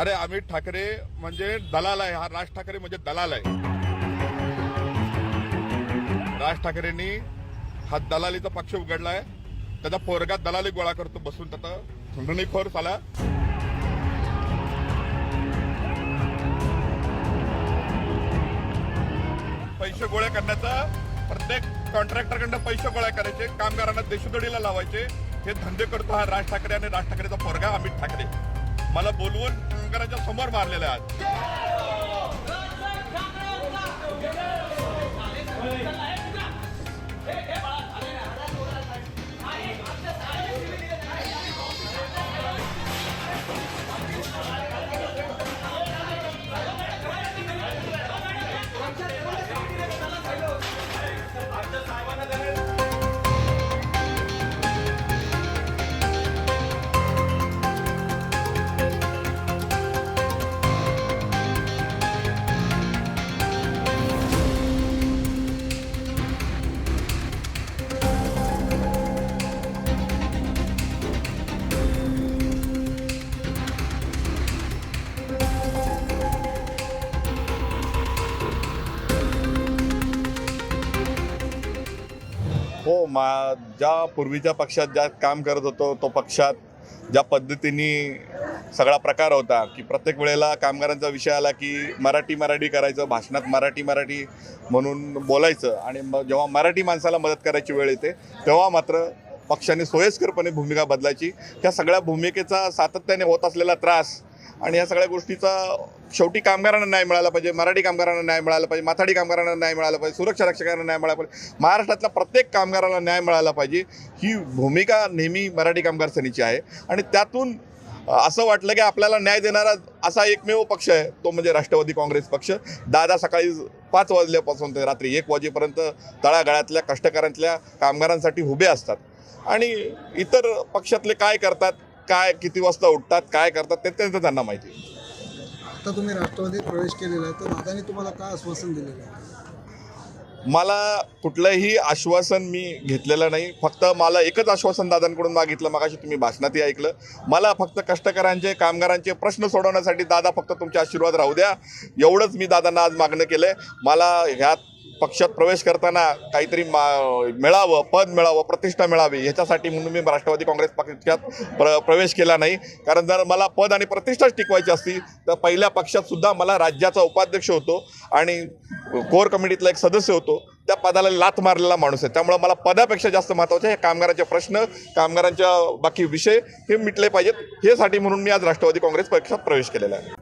अरे अमित ठाकरे म्हणजे दलाल आहे हा राज ठाकरे म्हणजे दलाल आहे. राज ठाकरेंनी हा दलालीचा पक्ष उघडलाय त्याचा पोरगा दलाली गोळा करतो बसून त्याचा खंडणीखोर झाला पैसे गोळा करण्याचा प्रत्येक कॉन्ट्रॅक्टरकडनं पैसे गोळा करायचे कामगारांना देशोदडीला लावायचे. हे धंदे करतो हा राज ठाकरे आणि राज ठाकरेचा पोरगा अमित ठाकरे. मला बोलवून कामगारांच्या समोर मारलेले आहेत. हो मा ज्या पूर्वीच्या पक्षात ज्या काम करत होतो तो पक्षात ज्या पद्धतीने सगळा प्रकार होता की प्रत्येक वेळेला कामगारांचा विषय आला की मराठी मराठी करायचं भाषणात मराठी मराठी म्हणून बोलायचं आणि मग जेव्हा मराठी माणसाला मदत करायची वेळ येते तेव्हा मात्र पक्षाने सोयीस्करपणे भूमिका बदलायची. त्या सगळ्या भूमिकेचा सातत्याने होत असलेला त्रास आणि या सगळ्या गोष्टीचा शेवटी कामगारांना न्याय मिळाला पाहिजे मराठी कामगारांना न्याय मिळाला पाहिजे माथाडी कामगारांना न्याय मिळाला पाहिजे सुरक्षा रक्षकांना न्याय मिळाला पाहिजे महाराष्ट्रातल्या प्रत्येक कामगाराला न्याय मिळाला पाहिजे ही भूमिका नेहमी मराठी कामगार सेनेची आहे. आणि त्यातून असं वाटलं की आपल्याला न्याय देणारा असा एकमेव पक्ष आहे तो म्हणजे राष्ट्रवादी काँग्रेस पक्ष. दादा सकाळी पाच वाजल्यापासून ते रात्री एक वाजेपर्यंत तळागाळातल्या कष्टकऱ्यांतल्या कामगारांसाठी उभे असतात. आणि इतर पक्षातले काय करतात? काय किती वाजता उठतात काय करतात ते त्यांचं त्यांना माहिती. आता तुम्ही राष्ट्रवादीत प्रवेश केलेला आहे तर दादानी तुम्हाला काय आश्वासन दिलेलं आहे? मला कुठलंही आश्वासन मी घेतलेलं नाही. फक्त मला एकच आश्वासन दादांकडून मागितलं मगाशी तुम्ही भाषणातही ऐकलं. मला फक्त कष्टकऱ्यांचे कामगारांचे प्रश्न सोडवण्यासाठी दादा फक्त तुमचे आशीर्वाद राहू द्या. एवढंच मी दादांना आज मागणं केलं आहे मला ह्यात पक्षात प्रवेश करताना काहीतरी मा मिळावं पद मिळावं प्रतिष्ठा मिळावी ह्याच्यासाठी म्हणून मी राष्ट्रवादी काँग्रेस पक्षात प्र प्रवेश केला नाही. कारण जर मला पद आणि प्रतिष्ठाच टिकवायची असती तर पहिल्या पक्षात सुद्धा मला राज्याचा उपाध्यक्ष होतो आणि कोर कमिटीतला एक सदस्य होतो. त्या पदाला लात मारलेला माणूस आहे. त्यामुळे मला पदापेक्षा जास्त महत्त्वाचे हे कामगारांचे प्रश्न कामगारांच्या बाकी विषय हे मिटले पाहिजेत. हेसाठी म्हणून मी आज राष्ट्रवादी काँग्रेस पक्षात प्रवेश केलेला आहे.